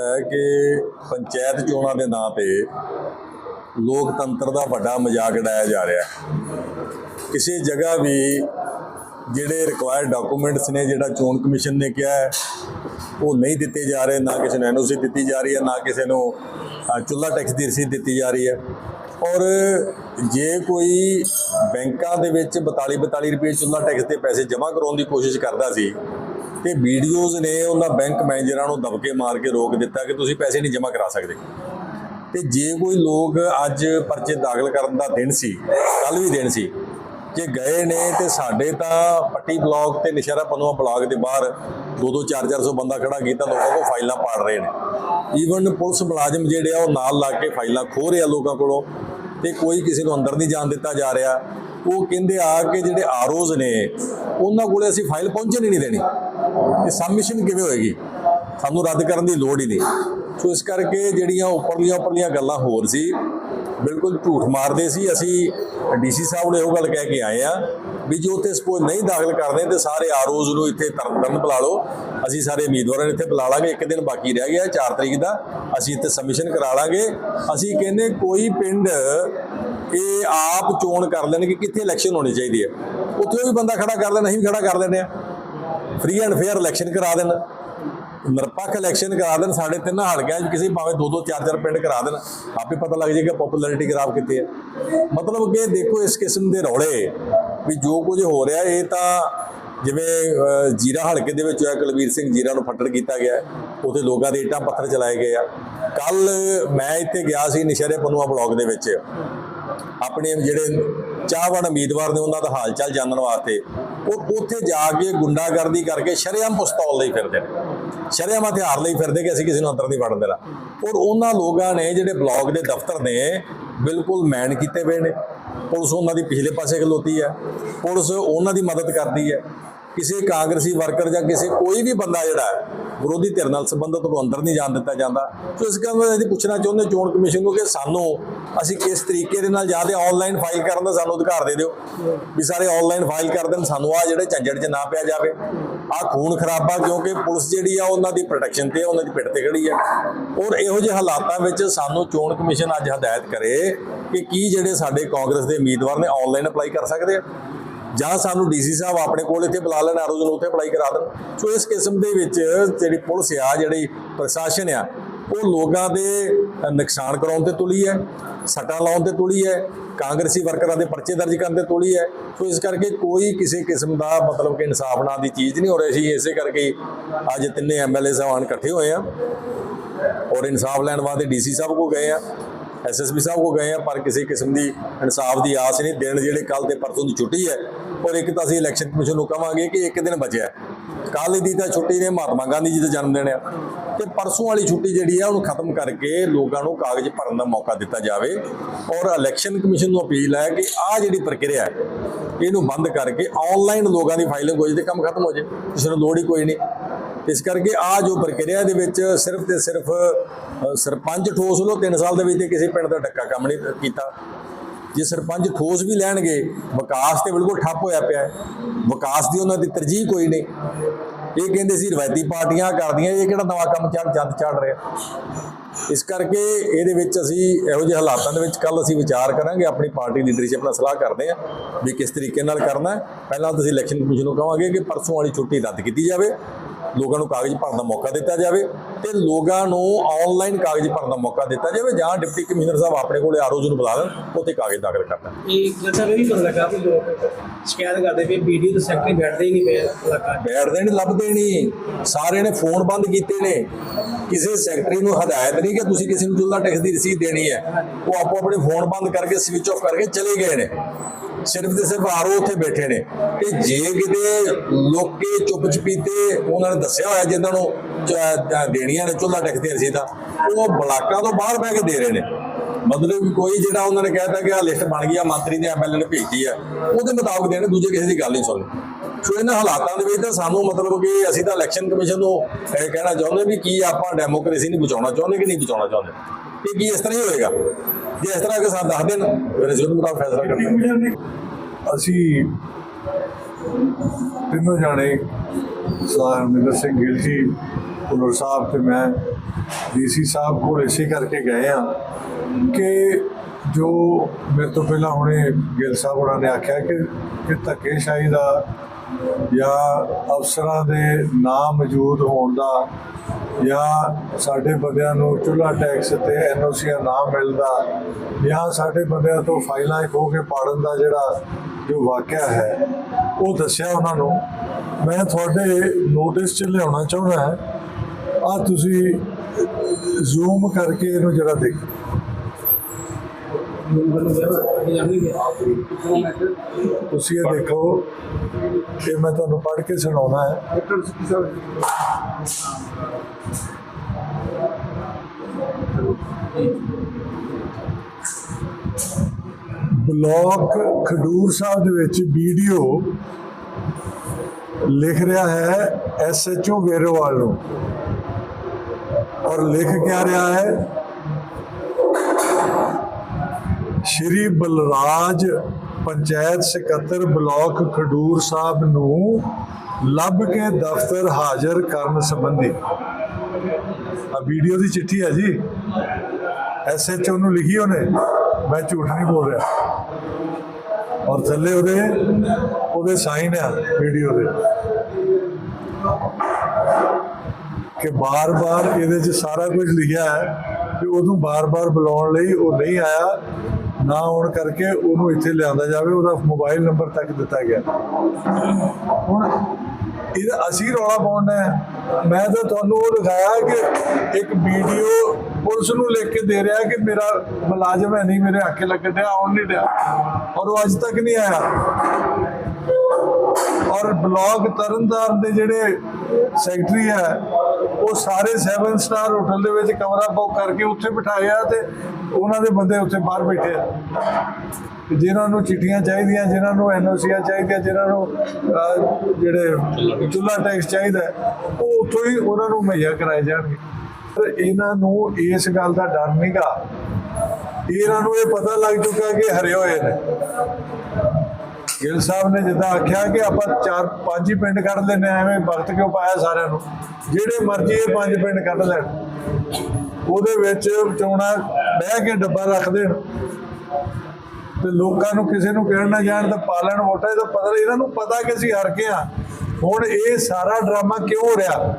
ਹੈ ਕਿ ਪੰਚਾਇਤ ਚੋਣਾਂ ਦੇ ਨਾਂ ਤੇ ਲੋਕਤੰਤਰ ਦਾ ਵੱਡਾ ਮਜ਼ਾਕ ਉਡਾਇਆ ਜਾ ਰਿਹਾ ਹੈ। ਕਿਸੇ ਜਗ੍ਹਾ ਵੀ ਜਿਹੜੇ ਰਿਕੁਆਇਰਡ ਡਾਕੂਮੈਂਟਸ ਨੇ ਜਿਹੜਾ ਚੋਣ ਕਮਿਸ਼ਨ ਨੇ ਕਿਹਾ ਹੈ ਉਹ ਨਹੀਂ ਦਿੱਤੇ ਜਾ ਰਹੇ। ਨਾ ਕਿਸੇ ਨੂੰ ਐਨਓਸੀ ਦਿੱਤੀ ਜਾ ਰਹੀ ਹੈ ਨਾ ਕਿਸੇ ਨੂੰ ਅ, ਚੁੱਲ੍ਹਾ ਟੈਕਸ ਦੀ ਰਸੀਦ ਦਿੱਤੀ ਜਾ ਰਹੀ ਹੈ। ਔਰ ਜੇ ਕੋਈ ਬੈਂਕਾਂ ਦੇ ਵਿੱਚ 42 42 ਰੁਪਏ ਚੁੱਲ੍ਹਾ ਟੈਕਸ ਦੇ ਪੈਸੇ ਜਮ੍ਹਾਂ ਕਰਾਉਣ ਦੀ ਕੋਸ਼ਿਸ਼ ਕਰਦਾ ਸੀ ਤੇ ਵੀਡੀਓਜ਼ ਨੇ ਉਹਨਾਂ ਬੈਂਕ ਮੈਨੇਜਰਾਂ ਨੂੰ ਦਬਕੇ ਮਾਰ ਕੇ ਰੋਕ ਦਿੱਤਾ ਕਿ ਤੁਸੀਂ ਪੈਸੇ ਨਹੀਂ ਜਮ੍ਹਾਂ ਕਰਾ ਸਕਦੇ। ਤੇ ਜੇ ਕੋਈ ਲੋਕ ਅੱਜ ਪਰਚੇ ਦਾਖਲ ਕਰਨ ਦਾ ਦਿਨ ਸੀ ਕੱਲ ਵੀ ਦਿਨ ਸੀ, ਜੇ ਗਏ ਨੇ ਤੇ ਸਾਡੇ ਤਾਂ ਪੱਟੀ ਬਲਾਕ ਤੇ ਨਿਸ਼ਾਰਾ ਪਨੂਆ ਬਲਾਕ ਦੇ ਬਾਹਰ 2-2 4-400 ਬੰਦਾ ਖੜਾ ਕੀਤਾ, ਲੋਕਾਂ ਕੋਲ ਫਾਈਲਾਂ ਪਾੜ ਰਹੇ ਨੇ। ਈਵਨ ਪੁਲਿਸ ਮੁਲਾਜ਼ਮ ਜਿਹੜੇ ਆ, ਉਹ ਨਾਲ ਲਾ ਕੇ ਫਾਈਲਾਂ ਖੋਹ ਰਿਹਾ ਲੋਕਾਂ ਕੋਲੋਂ ਤੇ ਕੋਈ ਕਿਸੇ ਨੂੰ ਅੰਦਰ ਨਹੀਂ ਜਾਣ ਦਿੱਤਾ ਜਾ ਰਿਹਾ। ਉਹ ਕਹਿੰਦੇ ਆ ਕਿ ਜਿਹੜੇ ਆਰਓਜ਼ ਨੇ, ਉਹਨਾਂ ਕੋਲੇ ਅਸੀਂ ਫਾਈਲ ਪਹੁੰਚਣ ਹੀ ਨਹੀਂ ਦੇਣੀ। ਤੇ ਸਬਮਿਸ਼ਨ ਕਿਵੇਂ ਹੋਏਗੀ? ਸਾਨੂੰ ਰੱਦ ਕਰਨ ਦੀ ਲੋੜ ਹੀ ਨਹੀਂ। ਸੋ ਇਸ ਕਰਕੇ ਜਿਹੜੀਆਂ ਉੱਪਰਲੀਆਂ ਉੱਪਰਲੀਆਂ ਗੱਲਾਂ ਹੋਰ ਸੀ, ਬਿਲਕੁਲ ਝੂਠ ਮਾਰਦੇ ਸੀ। ਅਸੀਂ ਡੀਸੀ ਸਾਹਿਬ ਨੇ ਉਹ ਗੱਲ ਕਹਿ ਕੇ ਆਏ ਆ ਵੀ ਜੋ ਉੱਥੇ ਸਪੋਜ਼ ਨਹੀਂ ਦਾਖਲ ਕਰਦੇ, ਤੇ ਸਾਰੇ ਆਰਓਜ਼ ਨੂੰ ਇੱਥੇ ਤਰਨਤਰਨ ਬੁਲਾ ਲਓ। ਅਸੀਂ ਸਾਰੇ ਉਮੀਦਵਾਰਾਂ ਨੂੰ ਇੱਥੇ ਬੁਲਾ ਲਾਂਗੇ। ਇੱਕ ਦਿਨ ਬਾਕੀ ਰਹਿ ਗਿਆ 4 ਤਰੀਕ ਦਾ। ਅਸੀਂ ਇੱਥੇ ਸਬਮਿਸ਼ਨ ਕਰਾ ਲਾਂਗੇ। ਅਸੀਂ ਕਹਿੰਦੇ ਕੋਈ ਪਿੰਡ ਇਹ ਆਪ ਚੋਣ ਕਰ ਲੈਣ ਕਿ ਕਿੱਥੇ ਇਲੈਕਸ਼ਨ ਹੋਣੀ ਚਾਹੀਦੀ ਹੈ। ਉੱਥੇ ਵੀ ਬੰਦਾ ਖੜਾ ਕਰ ਲੈਣ, ਅਸੀਂ ਵੀ ਖੜਾ ਕਰ ਲੈਂਦੇ ਆ ਫ੍ਰੀ ਐਂਡ ਫੇਅਰ ਇਲੈਕਸ਼ਨ ਕਰਾ ਦੇਣ। ਨਿਰਪੱਖ ਇਲੈਕਸ਼ਨ ਕਰਾ ਦੇਣ, ਸਾਡੇ ਤਿੰਨਾਂ ਹਲਕਿਆਂ 'ਚ ਕਿਸੇ ਭਾਵੇਂ ਦੋ ਦੋ ਚਾਰ ਚਾਰ ਪਿੰਡ ਕਰਾ ਦੇਣ। ਆਪੇ ਪਤਾ ਲੱਗ ਜਾਏਗਾ ਪਪੂਲੈਰਿਟੀ ਖਰਾਬ ਕਿੱਥੇ ਹੈ। ਮਤਲਬ ਕਿ ਦੇਖੋ ਇਸ ਕਿਸਮ ਦੇ ਰੌਲੇ ਵੀ ਜੋ ਕੁਝ ਹੋ ਰਿਹਾ, ਇਹ ਤਾਂ ਜਿਵੇਂ ਜੀਰਾ ਹਲਕੇ ਦੇ ਵਿੱਚ ਹੋਇਆ, ਕੁਲਵੀਰ ਸਿੰਘ ਜੀਰਾ ਨੂੰ ਫੱਟੜ ਕੀਤਾ ਗਿਆ ਉਥੇ ਲੋਕਾਂ ਦੇ ਇੱਟਾਂ ਪੱਥਰ ਚਲਾਏ ਗਏ ਆ। ਕੱਲ ਮੈਂ ਇੱਥੇ ਗਿਆ ਸੀ ਨਿਸ਼ਰੇ ਪਨੂਆ ਬਲਾਕ ਦੇ ਵਿੱਚ। ਆਪਣੇ ਜਿਹੜੇ ਚਾਹਵਾਨ ਉਮੀਦਵਾਰ ਨੇ ਉਹਨਾਂ ਦਾ ਹਾਲ ਚਾਲ ਜਾਣਨ ਵਾਸਤੇ, ਉਹ ਉੱਥੇ ਜਾ ਕੇ ਗੁੰਡਾਗਰਦੀ ਕਰਕੇ ਸ਼ਰੇਆਮ ਪਿਸਤੌਲ ਲਈ ਫਿਰਦੇ ਨੇ। ਸ਼ਰੇਆਮ ਹਥਿਆਰ ਲਈ ਫਿਰਦੇ ਕਿ ਅਸੀਂ ਕਿਸੇ ਨੂੰ ਅੰਦਰ ਨਹੀਂ ਵੜਨ ਦੇਣਾ। ਔਰ ਉਹਨਾਂ ਲੋਕਾਂ ਨੇ ਜਿਹੜੇ ਬਲਾਕ ਦੇ ਦਫ਼ਤਰ ਨੇ, ਬਿਲਕੁਲ ਮੈਨ ਕੀਤੇ ਹੋਏ ਨੇ। ਪੁਲਿਸ ਉਹਨਾਂ ਦੀ ਪਿਛਲੇ ਪਾਸੇ ਖਲੋਤੀ ਹੈ। ਪੁਲਿਸ ਉਹਨਾਂ ਦੀ ਮਦਦ ਕਰਦੀ ਹੈ। ਕਿਸੇ ਕਾਂਗਰਸੀ ਵਰਕਰ ਜਾਂ ਕਿਸੇ ਕੋਈ ਵੀ ਬੰਦਾ ਜਿਹੜਾ ਵਿਰੋਧੀ ਧਿਰ ਨਾਲ ਸੰਬੰਧਿਤ ਨੂੰ ਅੰਦਰ ਨਹੀਂ ਜਾਣ ਦਿੱਤਾ ਜਾਂਦਾ। ਸੋ ਇਸ ਕਰਕੇ ਅਸੀਂ ਪੁੱਛਣਾ ਚਾਹੁੰਦੇ ਚੋਣ ਕਮਿਸ਼ਨ ਨੂੰ ਕਿ ਸਾਨੂੰ ਅਸੀਂ ਕਿਸ ਤਰੀਕੇ ਦੇ ਨਾਲ ਜਾਂਦੇ ਆਨਲਾਈਨ ਫਾਈਲ ਕਰਨ ਦਾ ਸਾਨੂੰ ਅਧਿਕਾਰ ਦੇ ਦਿਓ। ਵੀ ਸਾਰੇ ਆਨਲਾਈਨ ਫਾਈਲ ਕਰ ਦੇਣ ਸਾਨੂੰ ਆ ਜਿਹੜੇ ਝੰਜੜ 'ਚ ਨਾ ਪਿਆ ਜਾਵੇ। ਆ ਖੂਨ ਖਰਾਬਾ ਕਿਉਂਕਿ ਪੁਲਿਸ ਜਿਹੜੀ ਆ ਉਹਨਾਂ ਦੀ ਪ੍ਰੋਟੈਕਸ਼ਨ ਤੇ ਆ, ਉਹਨਾਂ ਦੀ ਪਿੱਠ ਤੇ ਖੜੀ ਆ। ਔਰ ਇਹੋ ਜਿਹੇ ਹਾਲਾਤਾਂ ਵਿੱਚ ਸਾਨੂੰ ਚੋਣ ਕਮਿਸ਼ਨ ਅੱਜ ਹਦਾਇਤ ਕਰੇ ਕਿ ਕੀ ਜਿਹੜੇ ਸਾਡੇ ਕਾਂਗਰਸ ਦੇ ਉਮੀਦਵਾਰ ਨੇ ਆਨਲਾਈਨ ਅਪਲਾਈ ਕਰ ਸਕਦੇ ਆ। ਜਾਂ ਸਾਨੂੰ ਡੀਸੀ ਸਾਹਿਬ ਆਪਣੇ ਕੋਲ ਇੱਥੇ ਬੁਲਾ ਲੈਣ ਆਰੋਜ਼ ਨੂੰ ਉੱਥੇ ਅਪਲਾਈ ਕਰਾ ਦੇਣ। ਸੋ ਇਸ ਕਿਸਮ ਦੇ ਵਿੱਚ ਜਿਹੜੀ ਪੁਲਿਸ ਆ, ਜਿਹੜੀ ਪ੍ਰਸ਼ਾਸਨ ਆ, ਉਹ ਲੋਕਾਂ ਦੇ ਨੁਕਸਾਨ ਕਰਾਉਣ ਤੇ ਤੁਲੀ ਹੈ, ਸੱਟਾਂ ਲਾਉਣ ਤੇ ਤੁਲੀ ਹੈ, ਕਾਂਗਰਸੀ ਵਰਕਰਾਂ ਦੇ ਪਰਚੇ ਦਰਜ ਕਰਨ ਤੇ ਤੁਲੀ ਹੈ। ਸੋ ਇਸ ਕਰਕੇ ਕੋਈ ਕਿਸੇ ਕਿਸਮ ਦਾ ਮਤਲਬ ਕਿ ਇਨਸਾਫ ਨਾਂ ਦੀ ਚੀਜ਼ ਨਹੀਂ ਹੋ ਰਹੀ ਸੀ। ਇਸੇ ਕਰਕੇ ਅੱਜ ਤਿੰਨੇ ਐਮਐਲਏ ਸਾਹਿਬਾਨ ਇਕੱਠੇ ਹੋਏ ਆ ਔਰ ਇਨਸਾਫ ਲੈਣ ਵਾਸਤੇ ਡੀਸੀ ਸਾਹਿਬ ਕੋ ਗਏ ਆ। ਐਸਐਸਪੀ ਸਾਹਿਬ ਕੋ ਗਏ ਆ, ਪਰ ਕਿਸੇ ਕਿਸਮ ਦੀ ਇਨਸਾਫ ਦੀ ਆਸ ਨਹੀਂ। ਦਿਨ ਜਿਹੜੇ ਕੱਲ ਤੇ ਪਰਸੋਂ ਦੀ ਛੁੱਟੀ ਹੈ, ਔਰ ਇੱਕ ਤਾਂ ਅਸੀਂ ਇਲੈਕਸ਼ਨ ਕਮਿਸ਼ਨ ਨੂੰ ਕਵਾਂਗੇ ਕਿ ਇੱਕ ਦਿਨ ਬਚਿਆ ਕੱਲ ਦੀ ਤਾਂ ਛੁੱਟੀ ਨੇ, ਮਹਾਤਮਾ ਗਾਂਧੀ ਜੀ ਦਾ ਜਨਮ ਦਿਨ ਆ। ਤੇ ਪਰਸੋਂ ਵਾਲੀ ਛੁੱਟੀ ਜਿਹੜੀ ਆ, ਉਹਨੂੰ ਖਤਮ ਕਰਕੇ ਲੋਕਾਂ ਨੂੰ ਕਾਗਜ਼ ਭਰਨ ਦਾ ਮੌਕਾ ਦਿੱਤਾ ਜਾਵੇ। ਔਰ ਇਲੈਕਸ਼ਨ ਕਮਿਸ਼ਨ ਨੂੰ ਅਪੀਲ ਹੈ ਕਿ ਆਹ ਜਿਹੜੀ ਪ੍ਰਕਿਰਿਆ ਹੈ, ਇਹਨੂੰ ਬੰਦ ਕਰਕੇ ਆਨਲਾਈਨ ਲੋਕਾਂ ਦੀ ਫਾਈਲਿੰਗ ਹੋ ਜੇ ਤੇ ਕੰਮ ਖਤਮ ਹੋ ਜੇ। ਕਿਸੇ ਨੂੰ ਲੋੜ ਹੀ ਕੋਈ ਨਹੀਂ। ਇਸ ਕਰਕੇ ਆ ਜੋ ਪ੍ਰਕਿਰਿਆ ਦੇ ਵਿੱਚ ਸਿਰਫ ਤੇ ਸਿਰਫ ਸਰਪੰਚ ਠੋਸ ਲੋ 3 ਸਾਲ ਦੇ ਵਿੱਚ ਤੇ ਕਿਸੇ ਪਿੰਡ ਦਾ ਡੱਕਾ ਕੰਮ ਨਹੀਂ ਕੀਤਾ। ਜੇ ਸਰਪੰਚ ਠੋਸ ਵੀ ਲੈਣਗੇ, ਵਿਕਾਸ ਤੇ ਬਿਲਕੁਲ ਠੱਪ ਹੋਇਆ ਪਿਆ ਹੈ। ਵਿਕਾਸ ਦੀ ਉਹਨਾਂ ਦੀ ਤਰਜੀਹ ਕੋਈ ਨਹੀਂ। ਇਹ ਕਹਿੰਦੇ ਸੀ ਰਵਾਇਤੀ ਪਾਰਟੀਆਂ ਕਰਦੀਆਂ, ਇਹ ਕਿਹੜਾ ਨਵਾਂ ਕੰਮ ਚੱਲ ਜੰਦ ਚੜ ਰਿਹਾ। ਇਸ ਕਰਕੇ ਇਹਦੇ ਵਿੱਚ ਅਸੀਂ ਇਹੋ ਜਿਹੇ ਹਾਲਾਤਾਂ ਦੇ ਵਿੱਚ ਕੱਲ ਅਸੀਂ ਵਿਚਾਰ ਕਰਾਂਗੇ, ਆਪਣੀ ਪਾਰਟੀ ਲੀਡਰਸ਼ਿਪ ਨਾਲ ਸਲਾਹ ਕਰਦੇ ਹਾਂ ਵੀ ਕਿਸ ਤਰੀਕੇ ਨਾਲ ਕਰਨਾ ਪਹਿਲਾਂ ਤਾਂ ਅਸੀਂ ਇਲੈਕਸ਼ਨ ਕਮਿਸ਼ਨ ਨੂੰ ਕਹਾਂਗੇ ਕਿ ਪਰਸੋਂ ਵਾਲੀ ਛੁੱਟੀ ਰੱਦ ਕੀਤੀ ਜਾਵੇ। ਲੋਕਾਂ ਨੂੰ ਕਾਗਜ਼ ਭਰਨ ਦਾ ਮੌਕਾ ਦਿੱਤਾ ਜਾਵੇ ਤੇ ਲੋਕਾਂ ਨੂੰ ਆਨਲਾਈਨ ਕਾਗਜ਼ ਭਰਨ ਦਾ ਮੌਕਾ ਦਿੱਤਾ ਜਾਵੇ ਜਾਂ ਡਿਪਟੀ ਕਮਿਸ਼ਨਰ ਸਾਹਿਬ ਆਪਣੇ ਕੋਲੇ ਆਰਓਜ਼ ਨੂੰ ਬੁਲਾ ਲੈਣ ਉੱਥੇ ਕਾਗਜ਼ ਦਾਖਲ ਕਰਨਾ ਇਹ ਜੈਸਾ ਵੀ ਪਤਾ ਲੱਗਾ ਵੀ ਲੋਕ ਸ਼ਿਕਾਇਤ ਕਰਦੇ ਵੀ ਵੀਡੀਓ ਤੇ ਸੈਕਟਰੀ ਬੈਠਦੇ ਹੀ ਨਹੀਂ ਪਏ ਇਲਾਕਾ 'ਚ। ਬੈਠਦੇ ਨਹੀਂ ਲੱਭਦੇ ਨਹੀਂ। ਸਾਰਿਆਂ ਨੇ ਫੋਨ ਬੰਦ ਕੀਤੇ ਨੇ। ਕਿਸੇ ਸੈਕਟਰੀ ਨੂੰ ਹਦਾਇਤ ਨਹੀਂ ਕਿ ਤੁਸੀਂ ਕਿਸੇ ਨੂੰ ਚੁੱਲ੍ਹਾ ਟੈਕਸ ਦੀ ਰਸੀਦ ਦੇਣੀ ਹੈ। ਉਹ ਆਪੋ ਆਪਣੇ ਫੋਨ ਬੰਦ ਕਰਕੇ ਸਵਿਚ ਆਫ ਕਰਕੇ ਚਲੇ ਗਏ ਨੇ। ਸਿਰਫ ਤੇ ਸਿਰਫ ਆਰਓ ਉੱਥੇ ਬੈਠੇ ਨੇ। ਤੇ ਜੇ ਕਿਤੇ ਲੋਕੇ ਚੁੱਪ ਚਪੀਤੇ ਉਹਨਾਂ ਨੇ ਦੱਸਿਆ ਹੋਇਆ ਜਿਨ੍ਹਾਂ ਨੂੰ ਦੇਣੀਆਂ ਨੇ ਚੁੱਲ੍ਹਾ ਟੈਕਸ ਦੀ ਰਸੀਦਾਂ ਉਹ ਬਲਾਕਾਂ ਤੋਂ ਬਾਹਰ ਬਹਿ ਕੇ ਦੇ ਰਹੇ ਨੇ। ਮਤਲਬ ਕੋਈ ਜਿਹੜਾ ਉਹਨਾਂ ਨੇ ਕਹਿਤਾ ਕਿ ਆ ਲਿਸਟ ਬਣ ਗਈ ਆ ਮੰਤਰੀ ਨੇ ਐਮਐਲਏ ਨੇ ਭੇਜੀ ਆ, ਉਹਦੇ ਮੁਤਾਬਕ ਦੇਣੇ, ਦੂਜੇ ਕਿਸੇ ਦੀ ਗੱਲ ਨਹੀਂ ਸੁਣਨੀ। ਸੋ ਇਹਨਾਂ ਹਾਲਾਤਾਂ ਦੇ ਵਿੱਚ ਤਾਂ ਸਾਨੂੰ ਮਤਲਬ ਕਿ ਅਸੀਂ ਤਾਂ ਇਲੈਕਸ਼ਨ ਕਮਿਸ਼ਨ ਨੂੰ ਇਹ ਕਹਿਣਾ ਚਾਹੁੰਦੇ ਵੀ ਕੀ ਆਪਾਂ ਡੈਮੋਕ੍ਰੇਸੀ ਨੂੰ ਬਚਾਉਣਾ ਚਾਹੁੰਦੇ ਕਿ ਨਹੀਂ ਬਚਾਉਣਾ ਚਾਹੁੰਦੇ। ਇਹ ਕੀ ਇਸ ਤਰ੍ਹਾਂ ਹੀ ਹੋਏਗਾ? ਜੇ ਇਸ ਤਰ੍ਹਾਂ ਕਿ ਸਾਨੂੰ ਦੱਸ ਦੇਣ ਫਿਰ ਮੁਤਾਬਕ ਫੈਸਲਾ ਕਰਾਂਗੇ ਅਸੀਂ ਤਿੰਨੋਂ ਜਾਣੇ ਸਰਦਾਰ ਹਰਮਿੰਦਰ ਸਿੰਘ ਗਿੱਲ ਜੀ ਪੁਲਰ ਸਾਹਿਬ ਤੇ ਮੈਂ ਡੀਸੀ ਸਾਹਿਬ ਕੋਲ ਇਸੇ ਕਰਕੇ ਗਏ ਆ ਕਿ ਜੋ ਮੇਰੇ ਤੋਂ ਪਹਿਲਾਂ ਹੁਣੇ ਗਿੱਲ ਸਾਹਿਬ ਉਹਨਾਂ ਨੇ ਆਖਿਆ ਕਿ ਇਹ ਧੱਕੇਸ਼ਾਹੀ ਦਾ ਜਾਂ ਅਫਸਰਾਂ ਦੇ ਨਾ ਮੌਜੂਦ ਹੋਣ ਦਾ ਜਾਂ ਸਾਡੇ ਬੰਦਿਆਂ ਨੂੰ ਚੁੱਲ੍ਹਾ ਟੈਕਸ ਤੇ ਐਨਓਸੀਆ ਨਾ ਮਿਲਦਾ, ਜਾਂ ਸਾਡੇ ਬੰਦਿਆਂ ਤੋਂ ਫਾਈਲਾਂ ਖੋ ਕੇ ਪਾੜਨ ਦਾ ਜਿਹੜਾ ਜੋ ਵਾਕਿਆ ਹੈ, ਉਹ ਦੱਸਿਆ ਉਹਨਾਂ ਨੂੰ। ਮੈਂ ਤੁਹਾਡੇ ਨੋਟਿਸ 'ਚ ਲਿਆਉਣਾ ਚਾਹੁੰਦਾ ਹਾਂ। ਆ ਤੁਸੀਂ ਜ਼ੂਮ ਕਰਕੇ ਇਹਨੂੰ ਜਰਾ ਦੇਖੋ। ਤੁਸੀਂ ਇਹ ਦੇਖੋ ਕਿ ਮੈਂ ਤੁਹਾਨੂੰ ਪੜ੍ਹ ਕੇ ਸੁਣਾਉਣਾ ਹੈ। ਬਲਾਕ ਖਡੂਰ ਸਾਹਿਬ ਦੇ ਵਿੱਚ ਵੀਡੀਓ ਲਿਖ ਰਿਹਾ ਹੈ ਐਸਐਚਓ ਵੇਰੋਵਾਲ ਨੂੰ ਔਰ ਲਿਖ ਕਿਆ ਰਿਹਾ ਹੈ ਸ਼੍ਰੀ ਬਲਰਾਜ ਪੰਚਾਇਤ ਸਕੱਤਰ ਬਲਾਕ ਖਡੂਰ ਸਾਹਿਬ ਨੂੰ ਲੱਭ ਕੇ ਦਫ਼ਤਰ ਹਾਜ਼ਰ ਕਰਨ ਸੰਬੰਧੀ। ਆ ਵੀਡੀਓ ਦੀ ਚਿੱਠੀ ਹੈ ਜੀ। ਐਸਐਚਓ ਨੂੰ ਲਿਖੀ ਉਹਨੇ। ਮੈਂ ਝੂਠ ਨਹੀਂ ਬੋਲ ਰਿਹਾ। ਔਰ ਥੱਲੇ ਉਹਦੇ ਉਹਦੇ ਸਾਈਨ ਆ ਵੀਡੀਓ ਦੇ। ਕਿ ਬਾਰ-ਬਾਰ ਇਹਦੇ 'ਚ ਸਾਰਾ ਕੁਝ ਲਿਖਿਆ ਹੈ ਕਿ ਉਹਨੂੰ ਬਾਰ-ਬਾਰ ਬੁਲਾਉਣ ਲਈ ਉਹ ਨਹੀਂ ਆਇਆ। ਨਾ ਆਉਣ ਕਰਕੇ ਉਹਨੂੰ ਇੱਥੇ ਲਿਆਂਦਾ ਜਾਵੇ, ਉਹਦਾ ਮੋਬਾਈਲ ਨੰਬਰ ਤੱਕ ਦਿੱਤਾ ਗਿਆ। ਹੁਣ ਇਹ ਅਸੀਂ ਰੌਲਾ ਪਾਉਣਾ ਹੈ। ਮੈਂ ਤਾਂ ਤੁਹਾਨੂੰ ਉਹ ਦਿਖਾਇਆ ਕਿ ਇੱਕ ਵੀਡੀਓ ਪੁਲਿਸ ਨੂੰ ਲਿਖ ਕੇ ਦੇ ਰਿਹਾ ਕਿ ਮੇਰਾ ਮੁਲਾਜ਼ਮ ਹੈ ਨਹੀਂ, ਮੇਰੇ ਆਖੇ ਲੱਗਣ ਡਿਆ, ਆਉਣ ਨਹੀਂ ਡਿਆ। ਔਰ ਉਹ ਅੱਜ ਤੱਕ ਨਹੀਂ ਆਇਆ। ਔਰ ਬਲਾਕ ਤਰਨਤਾਰਨ ਦੇ ਜਿਹੜੇ ਸੈਕਟਰੀ ਹੈ, ਉਹ ਸਾਰੇ 7 ਸਟਾਰ ਹੋਟਲ ਦੇ ਵਿੱਚ ਕਮਰਾ ਬੁੱਕ ਕਰਕੇ ਉੱਥੇ ਬਿਠਾਇਆ ਤੇ ਉਹਨਾਂ ਦੇ ਬੰਦੇ ਉੱਥੇ ਬਾਹਰ ਬੈਠੇ ਆ। ਜਿਨ੍ਹਾਂ ਨੂੰ ਚਿੱਠੀਆਂ ਚਾਹੀਦੀਆਂ, ਜਿਨ੍ਹਾਂ ਨੂੰ ਐਨਓਸੀਆਂ ਚਾਹੀਦੀਆਂ, ਜਿਨ੍ਹਾਂ ਨੂੰ ਜਿਹੜੇ ਚੁੱਲਾ ਟੈਕਸ ਚਾਹੀਦਾ, ਉਹ ਉੱਥੋਂ ਹੀ ਉਹਨਾਂ ਨੂੰ ਮੁਹੱਈਆ ਕਰਾਏ ਜਾਣਗੇ। ਇਹਨਾਂ ਨੂੰ ਇਸ ਗੱਲ ਦਾ ਡਰ ਨਹੀਂਗਾ ਇਹਨਾਂ ਨੂੰ ਇਹ ਪਤਾ ਲੱਗ ਚੁੱਕਾ ਕਿ ਹਰੇ ਹੋਏ ਨੇ। ਗਿੱਲ ਸਾਹਿਬ ਨੇ ਜਿੱਦਾਂ ਆਖਿਆ ਕਿ ਆਪਾਂ ਚਾਰ ਪੰਜ ਹੀ ਪਿੰਡ ਕੱਢ ਲੈਨੇ ਆ, ਐਵੇਂ ਵਕਤ ਕਿਉਂ ਪਾਇਆ ਸਾਰਿਆਂ ਨੂੰ? ਜਿਹੜੇ ਮਰਜ਼ੀ ਇਹ ਪੰਜ ਪਿੰਡ ਕੱਢ ਲੈਣ। ਉਹਦੇ ਵਿੱਚ ਚੋਣਾ ਬਹਿ ਕੇ ਡੱਬਾ ਰੱਖ ਦੇਣ। ਤੇ ਲੋਕਾਂ ਨੂੰ ਕਿਸੇ ਨੂੰ ਕਹਿਣ ਨਾ ਜਾਣ ਤਾਂ ਪਾਲਣ ਵੋਟਾਂ ਦਾ ਪਤਾ ਇਹਨਾਂ ਨੂੰ ਪਤਾ ਕਿ ਅਸੀਂ ਹਰ ਕੇ ਆ ਹੁਣ ਇਹ ਸਾਰਾ ਡਰਾਮਾ ਕਿਉਂ ਹੋ ਰਿਹਾ?